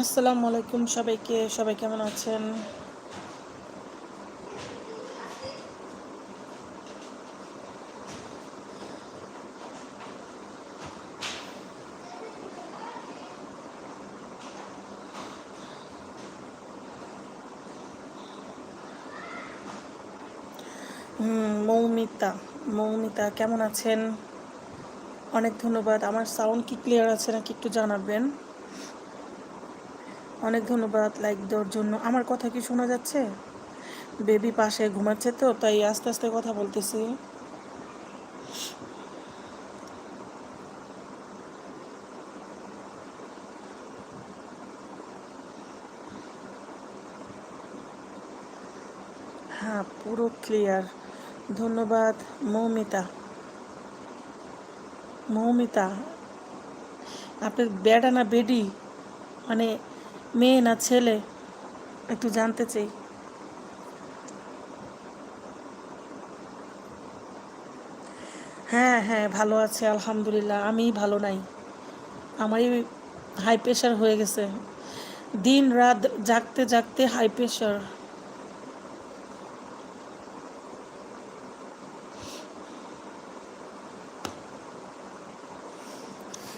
আসসালামু আলাইকুম সবাইকে, সবাই কেমন আছেন? মৌমিতা মৌমিতা কেমন আছেন? অনেক ধন্যবাদ। আমার সাউন্ড কি ক্লিয়ার আছে নাকি একটু জানাবেন? অনেক ধন্যবাদ লাইক দেওয়ার জন্য। আমার কথা কি শোনা যাচ্ছে? বেবি পাশে ঘুমাচ্ছে তো, তাই আস্তে আস্তে কথা বলতেছি। হ্যাঁ পুরো ক্লিয়ার ধন্যবাদ, মৌমিতা। মৌমিতা, আপনার বেডা না বেডি মানে মেয়ে না ছেলে? একটু জানতে চাই। হ্যাঁ হ্যাঁ ভালো আছে, আলহামদুলিল্লাহ। আমি ভালো নাই। আমারই হাই প্রেশার হয়ে গেছে। দিন রাত জাগতে জাগতে হাই প্রেশার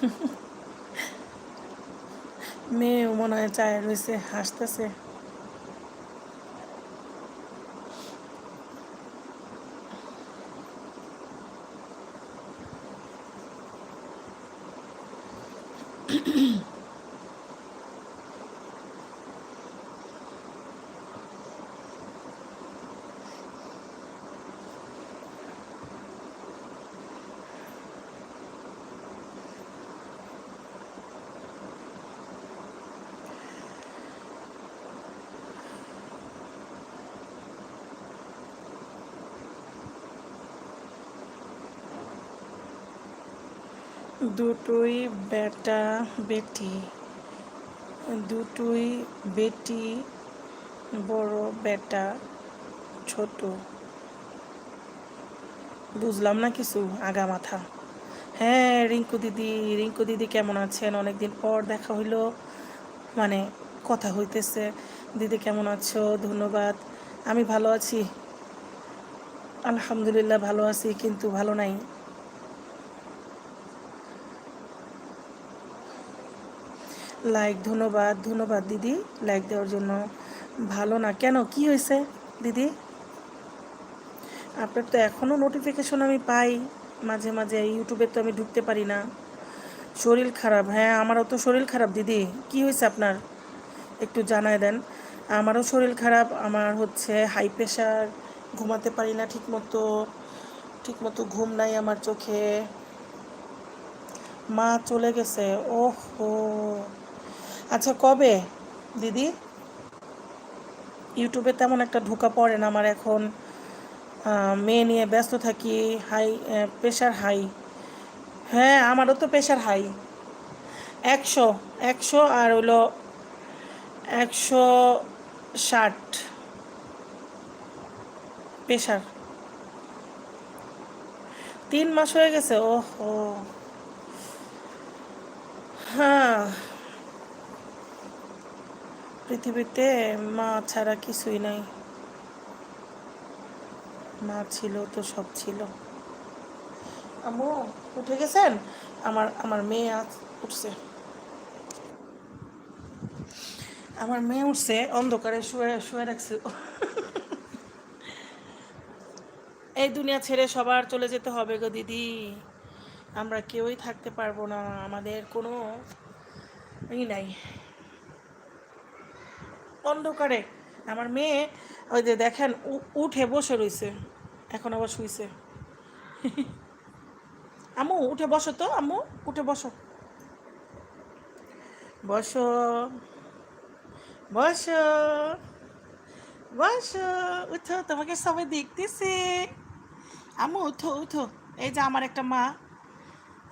মেয়ে মনে হয় চায় রয়েছে হাসতেছে। দুটোই বেটা বেটি। দুটোই বেটি, বড় বেটা, ছোট। বুঝলাম না কিছু, আগা মাথা। হ্যাঁ রিঙ্কু দিদি রিঙ্কু দিদি কেমন আছেন? অনেকদিন পর দেখা হইল। মানে কথা হইতেছে, দিদি কেমন আছো? ধন্যবাদ। আমি ভালো আছি। আলহামদুলিল্লাহ ভালো আছি, কিন্তু ভালো নাই। লাইক ধন্যবাদ ধন্যবাদ, দিদি। লাইক দেওয়ার জন্য ভালো না। কেন? কি হয়েছে, দিদি? আপনার তো এখনও নোটিফিকেশন আমি পাই। মাঝে মাঝে ইউটিউবে তো আমি ঢুকতে পারি না। শরীর খারাপ। হ্যাঁ আমারও তো শরীর খারাপ, দিদি। কি হয়েছে আপনার? একটু জানায় দেন। আমারও শরীর খারাপ। আমার হচ্ছে হাই প্রেশার ঘুমাতে পারি না ঠিকমতো। ঠিকমতো ঘুম নাই আমার চোখে। মা চলে গেছে। ওহো! আচ্ছা কবে? দিদি? ইউটিউবে তেমন একটা ঢোকা পড়ে না আমার এখন। মেয়ে নিয়ে ব্যস্ত থাকি, হাই প্রেশার হাই হ্যাঁ আমারও তো প্রেশার হাই একশো একশো আর হলো একশো ষাট। প্রেশার তিন মাস হয়ে গেছে ও হ্যাঁ। পৃথিবীতে মা ছাড়া কিছুই নাই। মা ছিল তো সব ছিল। আম্মু, উঠে গেছেন? আমার আমার মেয়ে উঠছে। আমার মেয়ে উঠছে, অন্ধকারে শুয়ে শুয়ে রাখছে। এই দুনিয়া ছেড়ে সবার চলে যেতে হবে গো দিদি। আমরা কেউই থাকতে পারব না। আমাদের কোনো ই নাই। অন্ধকারে। আমার মেয়ে ওই যে দেখেন উঠে বসে রইছে। এখন আবার শুইছে। আম্মু, উঠে বসো তো, আম্মু, উঠে বসো। বসো বসো বসো, উঠো, তোমাকে সবাই দেখতেছে। আম্মু, উঠো উঠো। এই যে আমার একটা মা,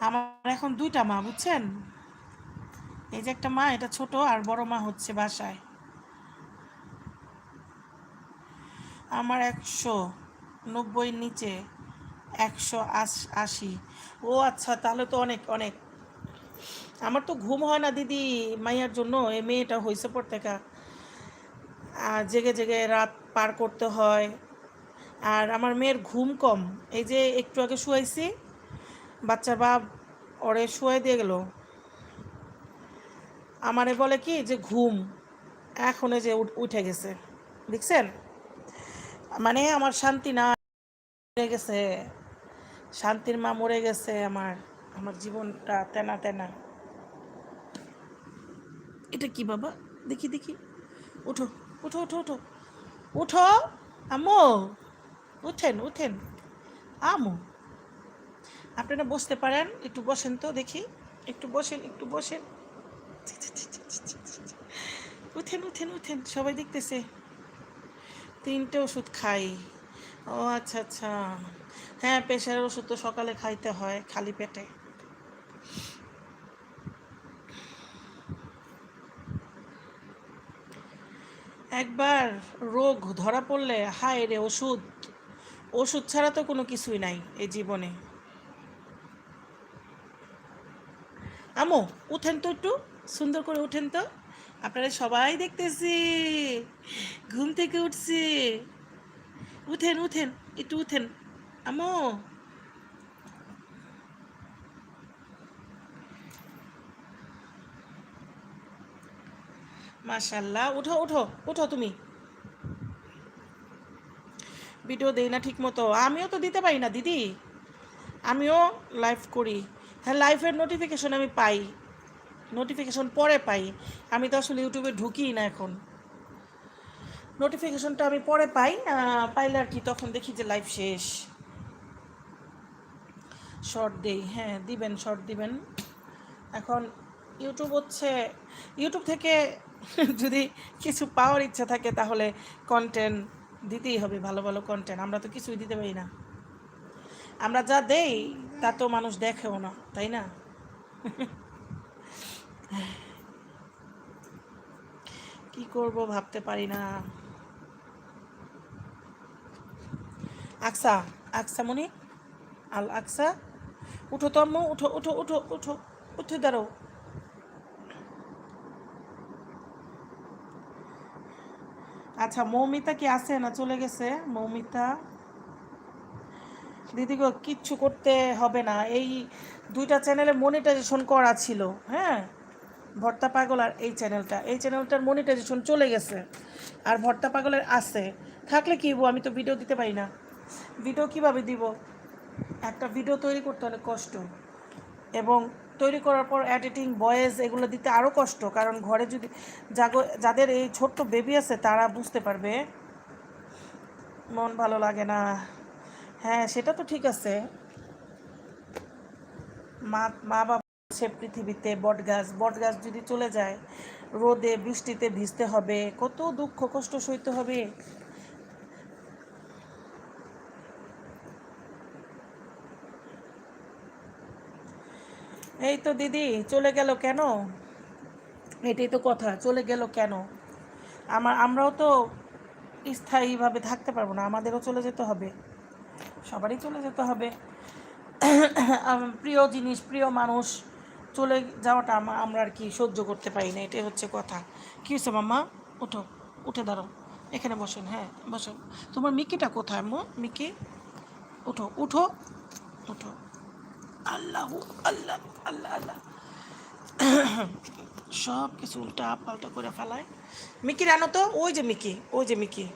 আমার এখন দুইটা মা, বুঝছেন? এই যে একটা মা, এটা ছোট আর বড় মা হচ্ছে বাসায়। আমার একশো নব্বই নিচে একশো আশি ও আচ্ছা তাহলে তো অনেক অনেক। আমার তো ঘুম হয় না দিদি, মাইয়ার জন্য। এ মেয়েটা হয়েছে পর থেকে জেগে জেগে রাত পার করতে হয়। আর আমার মেয়ের ঘুম কম। এই যে একটু আগে শুয়াইছি, বাচ্চার বাপ ওরে শুয়াই দিয়ে গেল। আমারে বলে কি যে, ঘুম। এখন এই যে উঠে গেছে। দেখছেন? মানে আমার শান্তি না মরে গেছে। শান্তির মা মরে গেছে আমার আমার জীবনটা তেনা তেনা। এটা কি বাবা? দেখি দেখি। উঠো উঠো উঠো উঠো উঠো আমো উঠেন উঠেন। আমু আপনারা বসতে পারেন, একটু বসেন তো, দেখি। একটু বসেন একটু বসেন। উঠেন উঠেন উঠেন, সবাই দেখতেছে। তিনটে ওষুধ খাই। ও আচ্ছা আচ্ছা। হ্যাঁ প্রেশারের ওষুধ তো সকালে খাইতে হয়, খালি পেটে। একবার রোগ ধরা পড়লে, হায় রে, ওষুধ। ওষুধ ছাড়া তো কোনো কিছুই নাই এই জীবনে। আমো, উঠেন তো একটু, সুন্দর করে উঠেন তো। আপনারা সবাই দেখতেছি। ঘুম থেকে উঠছি। উঠেন উঠেন, একটু উঠেন। আমো মাশাল্লাহ, উঠো উঠো উঠো তুমি। ভিডিও দেই না ঠিক মতো আমিও তো দিতে পারি না, দিদি। আমিও লাইভ করি। হ্যাঁ লাইভের নোটিফিকেশন আমি পাই। নোটিফিকেশন পরে পাই। আমি তো আসলে ইউটিউবে ঢুকি না এখন। নোটিফিকেশনটা আমি পরে পাই পাইলে আর কি তখন দেখি যে লাইভ শেষ। শর্ট দেই হ্যাঁ দিবেন শর্ট দিবেন। এখন ইউটিউব হচ্ছে ইউটিউব থেকে যদি কিছু পাওয়ার ইচ্ছা থাকে তাহলে কন্টেন্ট দিতেই হবে, ভালো ভালো কন্টেন্ট আমরা তো কিছুই দিতে পারি না। আমরা যা দেই, তা তো মানুষ দেখেও না, তাই না? কি করব ভাবতে পারি না। আকসা আকসা মনি, আল আকসা। উঠো তো আম্মু, উঠো উঠো উঠো উঠো, উঠে দাঁড়াও। আচ্ছা মৌমিতা কি আছে না চলে গেছে? মৌমিতা। দিদিগো কিচ্ছু করতে হবে না। এই দুইটা চ্যানেলে মনিটাইজেশন করা ছিল হ্যাঁ? ভর্তা পাগল আর এই চ্যানেলটা। এই চ্যানেলটার মনিটাইজেশন চলে গেছে। আর ভর্তা পাগলের আছে। থাকলে কি আমি তো ভিডিও দিতে পারি না। ভিডিও কীভাবে দিব? একটা ভিডিও তৈরি করতে অনেক কষ্ট। এবং তৈরি করার পর এডিটিং ভয়েস এগুলো দিতে আরও কষ্ট। কারণ ঘরে যদি জাগো, যাদের এই ছোট্ট বেবি আছে, তারা বুঝতে পারবে, মন ভালো লাগে না। হ্যাঁ সেটা তো ঠিক আছে। মা মা বাবা আছে পৃথিবীতে বট গাছ বট গাছ যদি চলে যায়, রোদে, বৃষ্টিতে ভিজতে হবে, কত দুঃখ, কষ্ট সইতে হবে। এই তো দিদি, চলে গেল কেন? এটাই তো কথা, চলে গেল কেন? আমার, আমরাও তো স্থায়ীভাবে থাকতে পারব না, আমাদেরও চলে যেতে হবে। সবারই চলে যেতে হবে। প্রিয় জিনিস, প্রিয় মানুষ চলে যাওয়াটা আমা- আমরা আর কি সহ্য করতে পারি না, এটাই হচ্ছে কথা। কী হয়েছে মাম্মা? উঠো, উঠে দাঁড়াও। এখানে বসেন হ্যাঁ বসেন তোমার মিকিটা কোথায় আম্মু মিকি? উঠো উঠো উঠো। আল্লাহ আল্লাহ আল্লাহ আল্লাহ। সব কিছু উল্টা পাল্টা করে ফেলায়। মিকি রানো তো? ওই যে মিকি, ওই যে মিকি।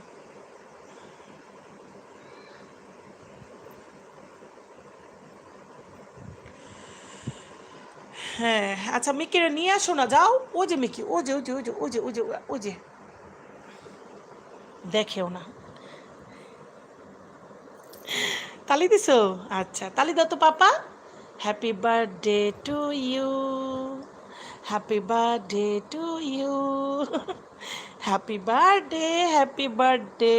হ্যাঁ আচ্ছা মিকিরে নিয়ে আসো না, যাও। ও যে মিকি ও যে ও যে ও যে ও যে ও যে ও যে। দেখেও না। তালি দিছো? আচ্ছা তালি দাও তো পাপা। Happy birthday to you happy birthday to you happy birthday happy birthday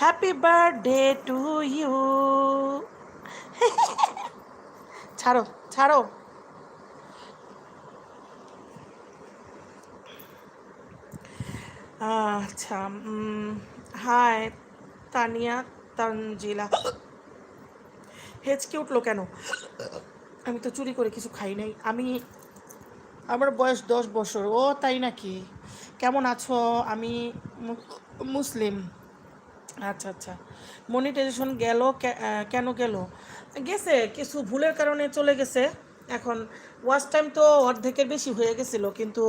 happy birthday to you ছাড়ো ছাড়ো। আচ্ছা হাই তানিয়া তানজিলা। হেঁচকে উঠল কেন? আমি তো চুরি করে কিছু খাই নাই। আমি, আমার বয়স দশ বছর। ও, তাই নাকি? কেমন আছো? আমি মুসলিম। আচ্ছা আচ্ছা। মনিটাইজেশন গেল কেন গেল? গেছে, কিছু ভুলের কারণে চলে গেছে। এখন ওয়াচ টাইম তো অর্ধেকের বেশি হয়ে গেছিল, কিন্তু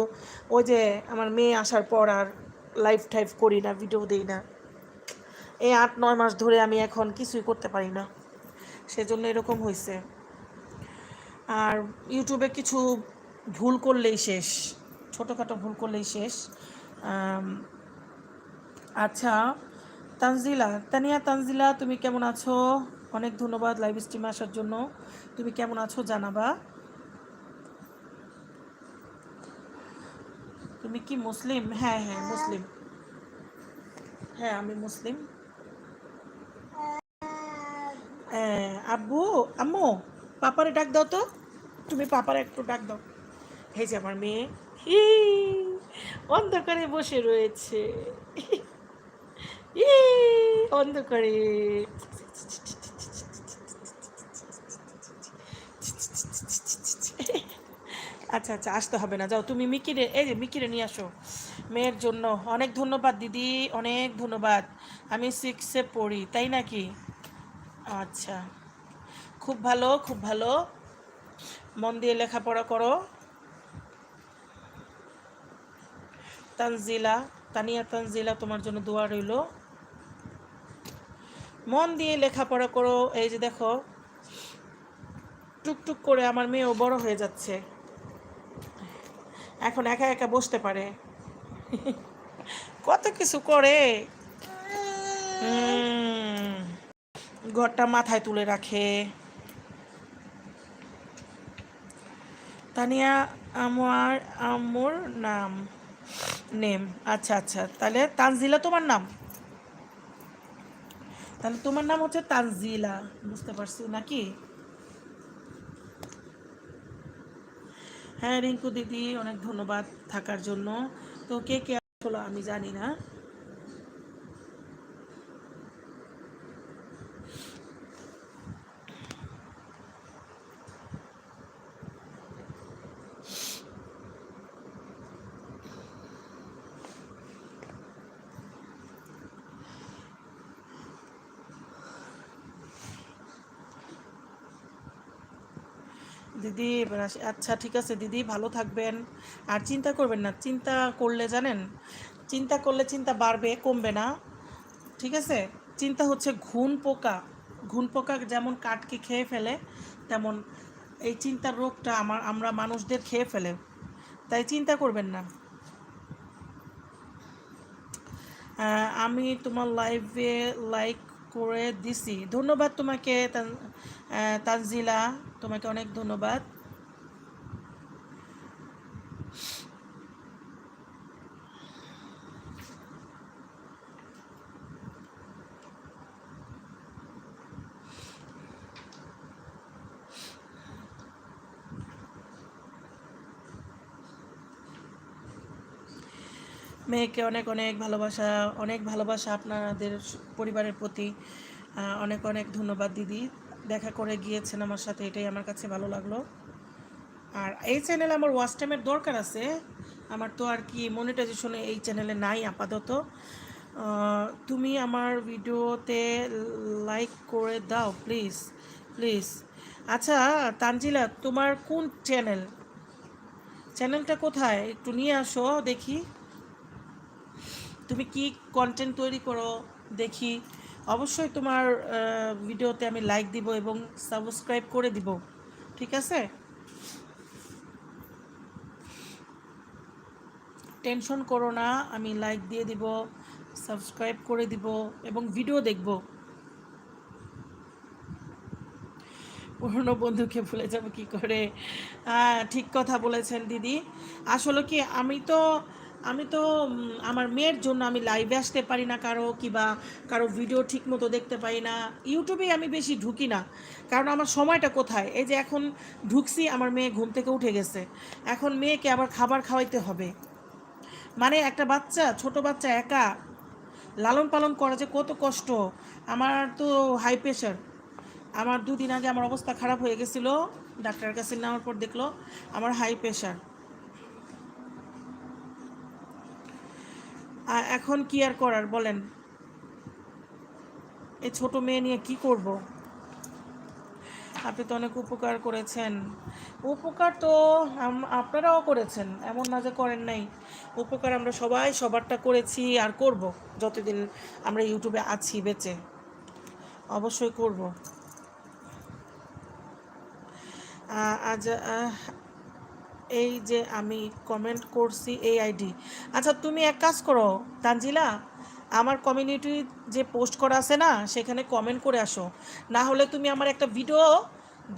ওই যে আমার মেয়ে আসার পর আর লাইভ টাইভ করি না ভিডিও দিই না। এই আট, নয় মাস ধরে আমি এখন কিছুই করতে পারি না। সেজন্য এরকম হয়েছে আর ইউটিউবে কিছু ভুল করলেই শেষ। ছোটোখাটো ভুল করলেই শেষ। আচ্ছা তানজিলা, তানিয়া, তানজিলা, তুমি কেমন আছো? অনেক ধন্যবাদ লাইভ স্ট্রিমে আসার জন্য। তুমি কেমন আছো জানাবা। তুমি কি মুসলিম? হ্যাঁ হ্যাঁ মুসলিম। হ্যাঁ আমি মুসলিম। হ্যাঁ, আব্বু আম্মু পাপারে ডাক দাও তো। তুমি পাপারে একটু ডাক দাও। এই যে আমার মেয়ে। হি, অন্ধকারে বসে রয়েছে। ই, অন্ধকারে। আচ্ছা আচ্ছা আসতে হবে না। যাও, তুমি মিকিরে, এই যে মিকিরে নিয়ে আসো। মেয়ের জন্য অনেক ধন্যবাদ, দিদি, অনেক ধন্যবাদ। আমি সিক্সে পড়ি, তাই নাকি? আচ্ছা খুব ভালো খুব ভালো। মন দিয়ে লেখাপড়া করো। তানজিলা, তানিয়া তানজিলা, তোমার জন্য দোয়া রইল। মন দিয়ে লেখাপড়া করো। এই যে দেখো, টুকটুক করে আমার মেয়েও বড় হয়ে যাচ্ছে। এখন একা একা বসতে পারে। কত কিছু করে। ঘরটা মাথায় তুলে রাখে। তানিয়া, আমার আম্মুর নাম, নেম। আচ্ছা আচ্ছা তাহলে তানজিলা তোমার নাম? তাহলে তোমার নাম হচ্ছে তানজিলা, বুঝতে পারছি নাকি? হ্যাঁ রিঙ্কু দিদি অনেক ধন্যবাদ থাকার জন্য। তো কে কে আসলো আমি জানি না। দিদি আচ্ছা ঠিক আছে দিদি, ভালো থাকবেন। আর চিন্তা করবেন না, চিন্তা করলে জানেন, চিন্তা করলে চিন্তা বাড়বে, কমবে না। ঠিক আছে? চিন্তা হচ্ছে ঘুন পোকা। ঘুন পোকা যেমন কাঠকে খেয়ে ফেলে, তেমন এই চিন্তার রোগটা আমার, আমরা মানুষদের খেয়ে ফেলে। তাই চিন্তা করবেন না। আমি তোমার লাইভে লাইক করে দিছি। ধন্যবাদ তোমাকে, তান- তানজিলা। তোমাকে অনেক ধন্যবাদ। মেয়েকে অনেক অনেক ভালোবাসা অনেক ভালোবাসা আপনাদের পরিবারের প্রতি। অনেক অনেক ধন্যবাদ, দিদি। দেখা করে গিয়েছেন আমার সাথে, এটাই আমার কাছে ভালো লাগল। আর এই চ্যানেলে আমার ওয়াচ টাইমের দরকার আছে। আমার তো আর কি মনিটাইজেশনে এই চ্যানেলে নাই আপাতত। তুমি আমার ভিডিওতে লাইক করে দাও প্লিজ প্লিজ আচ্ছা তানজিলা, তোমার কোন চ্যানেল চ্যানেলটা কোথায়? একটু নিয়ে আসো, দেখি। তুমি কি কন্টেন্ট তৈরি করো? দেখি। অবশ্যই তোমার ভিডিওতে আমি লাইক দিব এবং সাবস্ক্রাইব করে দিব। ঠিক আছে? টেনশন করো না, আমি লাইক দিয়ে দিব সাবস্ক্রাইব করে দিব এবং ভিডিও দেখব। পুরনো বন্ধুকে ভুলে যাব কি করে। ঠিক কথা বলেছেন দিদি। আসলে কি, আমি তো আমি তো আমার মেয়ের জন্য আমি লাইভে আসতে পারি না কারও, কিবা কারও ভিডিও ঠিক মতো দেখতে পারি না। ইউটিউবে আমি বেশি ঢুকি না। কারণ আমার সময়টা কোথায়? এই যে এখন ঢুকছি, আমার মেয়ে ঘুম থেকে উঠে গেছে। এখন মেয়েকে আবার খাবার খাওয়াইতে হবে। মানে একটা বাচ্চা, ছোট বাচ্চা একা, লালন পালন করা যে কত কষ্ট। আমার তো হাই প্রেশার আমার দুদিন আগে আমার অবস্থা খারাপ হয়ে গেছিল। ডাক্তারের কাছে নেওয়ার পর দেখল, আমার হাই প্রেশার এখন কি আর করার বলেন? এই ছোট মেয়ে নিয়ে কি করব? আপনি তো অনেক উপকার করেছেন। উপকার তো আপনারাও করেছেন, এমন না যে করেন নাই। উপকার আমরা সবাই সবারটা করেছি আর করব, যতদিন আমরা ইউটিউবে আছি বেঁচে। অবশ্যই করব। আজ এই যে আমি কমেন্ট করছি এই আইডি আচ্ছা তুমি এক কাজ করো, তানজিলা, আমার কমিউনিটি যে পোস্ট করা আছে না, সেখানে কমেন্ট করে আসো। না হলে তুমি আমার একটা ভিডিও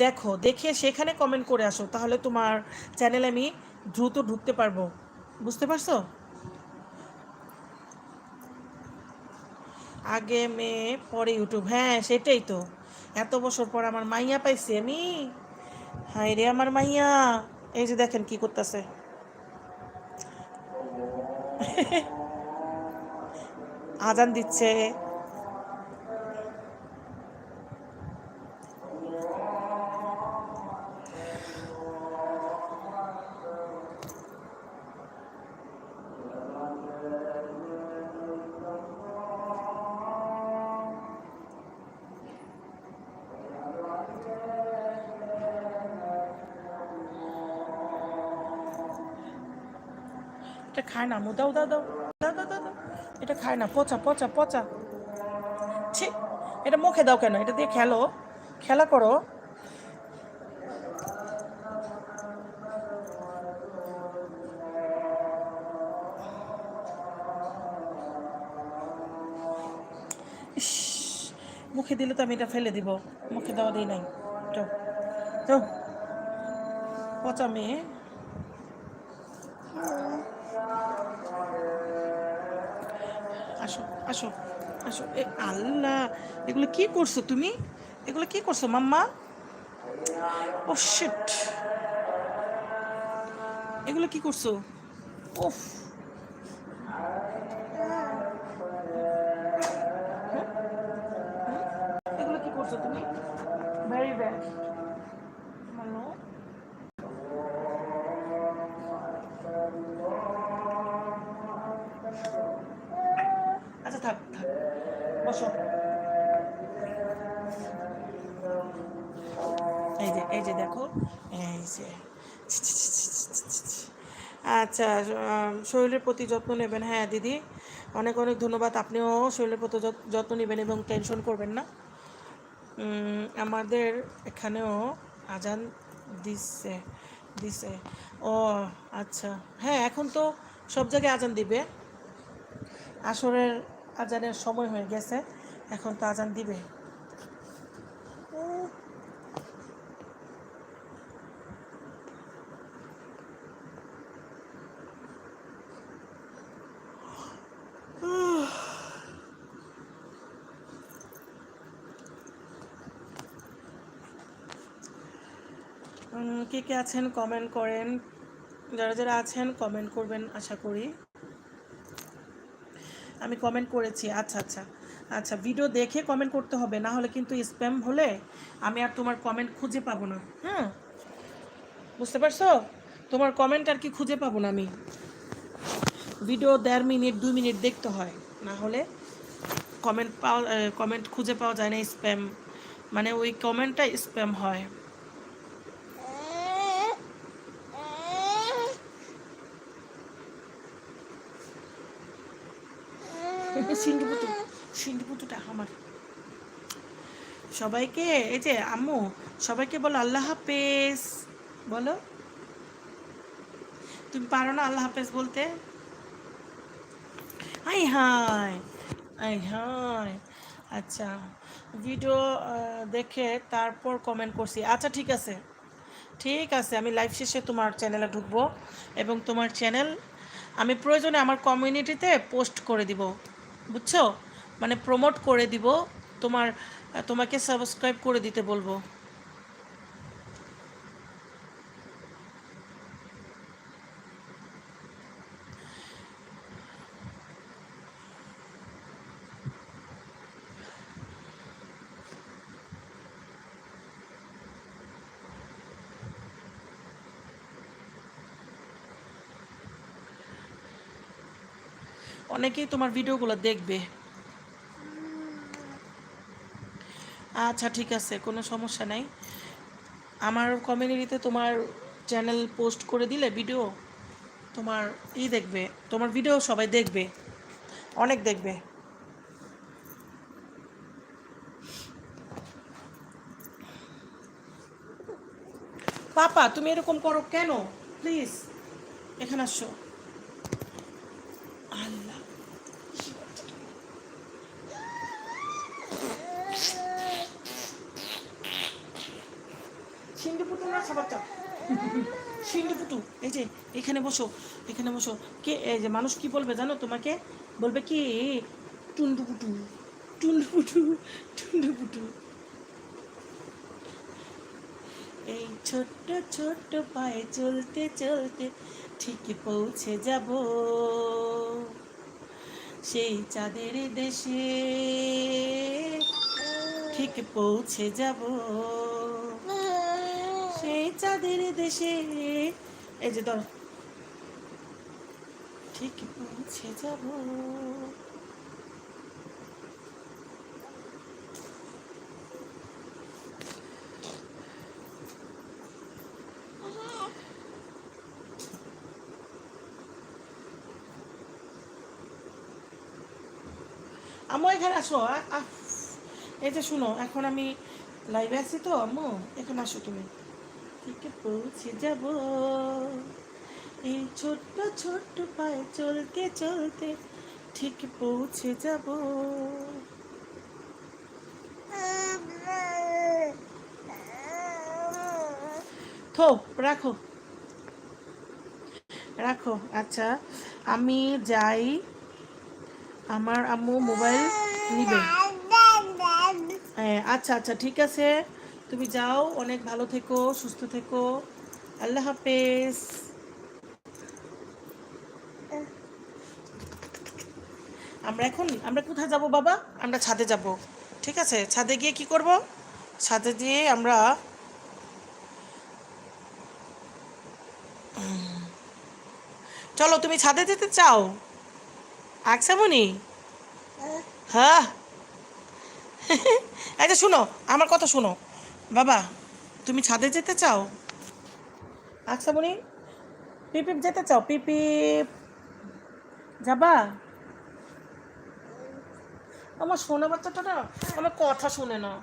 দেখো, দেখে সেখানে কমেন্ট করে আসো, তাহলে তোমার চ্যানেলে আমি দ্রুত ঢুকতে পারব। বুঝতে পারছ? আগে মেয়ে পরে ইউটিউব হ্যাঁ সেটাই তো। এত বছর পর আমার মাইয়া পাইছি আমি। হাই রে আমার মাইয়া। এই যে দেখেন কি করতেছে। আজান দিচ্ছে। না, মু দাও দাও দাও দাও দাও দাও। এটা খায় না, পচা পচা পচা। ছি, এটা মুখে দাও কেন? এটা দিয়ে খেলো। খেলা করো। মুখে দিলে তো আমি এটা ফেলে দিব। মুখে দেওয়া দিই নাই। যাও যাও। পচা মেয়ে। আসো আসো। এ, আল্লাহ, এগুলো কি করছ তুমি? এগুলো কি করছ, মাম্মা? ও শিট এগুলো কি করছ? উফ। এই যে এই যে দেখো, এই যে। আচ্ছা শরীরের প্রতি যত্ন নেবেন। হ্যাঁ দিদি, অনেক অনেক ধন্যবাদ। আপনিও শরীরের প্রতি যত- যত্ন নেবেন এবং টেনশন করবেন না। আমাদের এখানেও আজান দিচ্ছে দিছে। ও আচ্ছা। হ্যাঁ এখন তো সব জায়গায় আজান দিবে। আসরের আজানের সময় হয়ে গেছে। এখন তো আজান দিবে। কে কে আছেন কমেন্ট করেন। যারা যারা আছেন কমেন্ট করবেন আশা করি। আমি কমেন্ট করেছি আচ্ছা আচ্ছা আচ্ছা ভিডিও দেখে কমেন্ট করতে হবে, না হলে কিন্তু স্প্যাম হলে আমি আর তোমার কমেন্ট খুঁজে পাবো না। হ্যাঁ বুঝতে পারছ? তোমার কমেন্ট আর কি খুঁজে পাবো না আমি। ভিডিও দেড় মিনিট, দুই মিনিট দেখতে হয়, না হলে কমেন্ট পাওয়া কমেন্ট খুঁজে পাওয়া যায় না স্প্যাম মানে ওই কমেন্টটা স্প্যাম হয়। সিন্ডি পুতু সিন্ডি পুতুটা আমার। সবাইকে, এই যে আম্মু, সবাইকে বলো আল্লাহ হাফেজ। বলো। তুমি পারো না আল্লাহ হাফেজ বলতে? আই হাই আই হাই। আচ্ছা ভিডিও দেখে তারপর কমেন্ট করছি। আচ্ছা ঠিক আছে। ঠিক আছে, আমি লাইভ শেষে তোমার চ্যানেলে ঢুকবো এবং তোমার চ্যানেল আমি প্রয়োজনে আমার কমিউনিটিতে পোস্ট করে দিব। বুঝছ? মানে প্রমোট করে দিব তোমার তোমাকে সাবস্ক্রাইব করে দিতে বলব। অনেকেই তোমার ভিডিওগুলো দেখবে। আচ্ছা ঠিক আছে, কোনো সমস্যা নাই। আমার কমিউনিটিতে তোমার চ্যানেল পোস্ট করে দিলে ভিডিও তোমার ই দেখবে, তোমার ভিডিও সবাই দেখবে, অনেক দেখবে। পাপা, তুমি এরকম করো কেন? প্লিজ, এখানে আসো আল্লাহ খাবারটা। সিন্ডু পুটু এই যে এখানে বসো এখানে বসো। কে, এই যে মানুষ কি বলবে জানো তোমাকে? বলবে কি? টুন্ডু পুটু টুন্ডু পুটু টুন্ডু পুটু এই ছোট্ট ছোট্ট পায়ে চলতে চলতে ঠিক পৌঁছে যাব। সেই চাঁদের দেশে ঠিক পৌঁছে যাব। চাঁদের দেশে। এই যে ধর। ঠিক পৌঁছে যাব। আম্মু, এখানে আসো। এই যে শুনো, এখন আমি লাইভে আছি তো, আম্মু। এখানে আসো তুমি। ঠিক পৌঁছে যাব। এই ছোট্ট ছোট্ট পায়ে চলতে চলতে ঠিক পৌঁছে যাব। থো, রাখো। রাখো আচ্ছা আমি যাই। আমার আম্মু মোবাইল নিবে। হ্যাঁ আচ্ছা আচ্ছা ঠিক আছে। তুমি যাও অনেক ভালো থেকো সুস্থ থেকো। আল্লাহ হাফেজ। আমরা এখন আমরা কোথায় যাব বাবা? আমরা ছাদে যাব। ঠিক আছে ছাদে গিয়ে কি করব? ছাদে দিয়ে আমরা চলো তুমি ছাদে যেতে চাও? আকসামনি? হ্যাঁ। আচ্ছা শুনো আমার কথা শোনো। বাবা, তুমি ছাদে যেতে চাও? আকসামনি পিপিপ যেতে চাও? পিপিপ যাবা? আমার সোনা বাচ্চাটা না, আমার কথা শুনে না।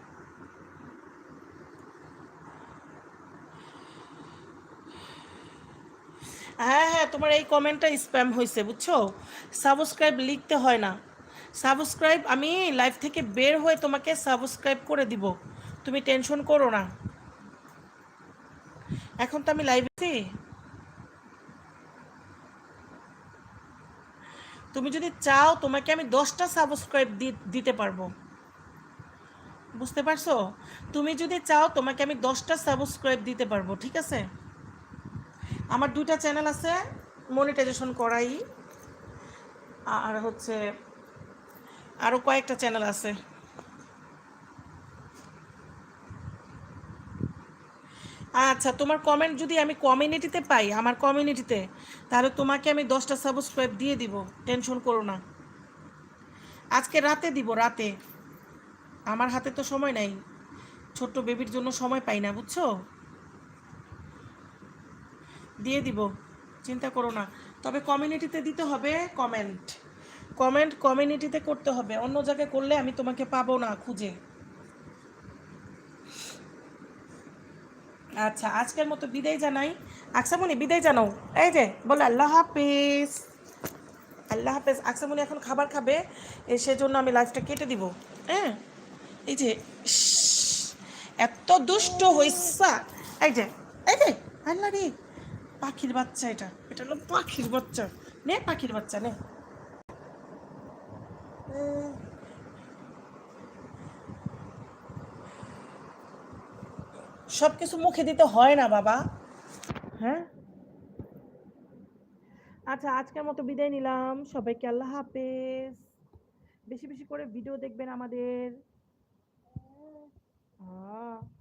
হ্যাঁ হ্যাঁ তোমার এই কমেন্টটা স্প্যাম হয়েছে বুঝছ? সাবস্ক্রাইব লিখতে হয় না। সাবস্ক্রাইব আমি লাইভ থেকে বের হয়ে তোমাকে সাবস্ক্রাইব করে দিব। তুমি টেনশন করো না। এখন তো আমি লাইভে আছি। তুমি যদি চাও, তোমাকে আমি দশটা সাবস্ক্রাইব দিতে পারব। বুঝতে পারছ? তুমি যদি চাও, তোমাকে আমি দশটা সাবস্ক্রাইব দিতে পারব, ঠিক আছে? আমার দুইটা চ্যানেল আছে মনিটাইজেশন করাই। আর হচ্ছে আরও কয়েকটা চ্যানেল আছে। আচ্ছা তোমার কমেন্ট যদি আমি কমিউনিটিতে পাই, আমার কমিউনিটিতে তাহলে তোমাকে আমি দশটা সাবস্ক্রাইব দিয়ে দিব টেনশন করো না। আজকে রাতে দিব, রাতে। আমার হাতে তো সময় নাই। ছোট্ট বেবির জন্য সময় পাই না, বুঝছ? দিয়ে দিব, চিন্তা করো না। তবে কমিউনিটিতে দিতে হবে কমেন্ট কমেন্ট কমিউনিটিতে করতে হবে। অন্য জায়গায় করলে আমি তোমাকে পাবো না খুঁজে। আচ্ছা আজকের মতো বিদায় জানাই। আকসামনি, বিদায় জানাও। এই যে, বলে আল্লাহ হাফিজ। আল্লাহ হাফেজ, আকসামনি এখন খাবার খাবে সেজন্য আমি লাইফটা কেটে দিব। হ্যাঁ? এই যে এত দুষ্ট হইসা। এই যে এই যে, আল্লাহ রে, পাখির বাচ্চা এটা। এটা হলো পাখির বাচ্চা। নে পাখির বাচ্চা, নে। সব কিছু মুখে দিতে হয় না, বাবা। হ্যাঁ? আচ্ছা আজকের মতো বিদায় নিলাম। সবাইকে আল্লাহ হাফেজ। বেশি বেশি করে ভিডিও দেখবেন আমাদের। আহ।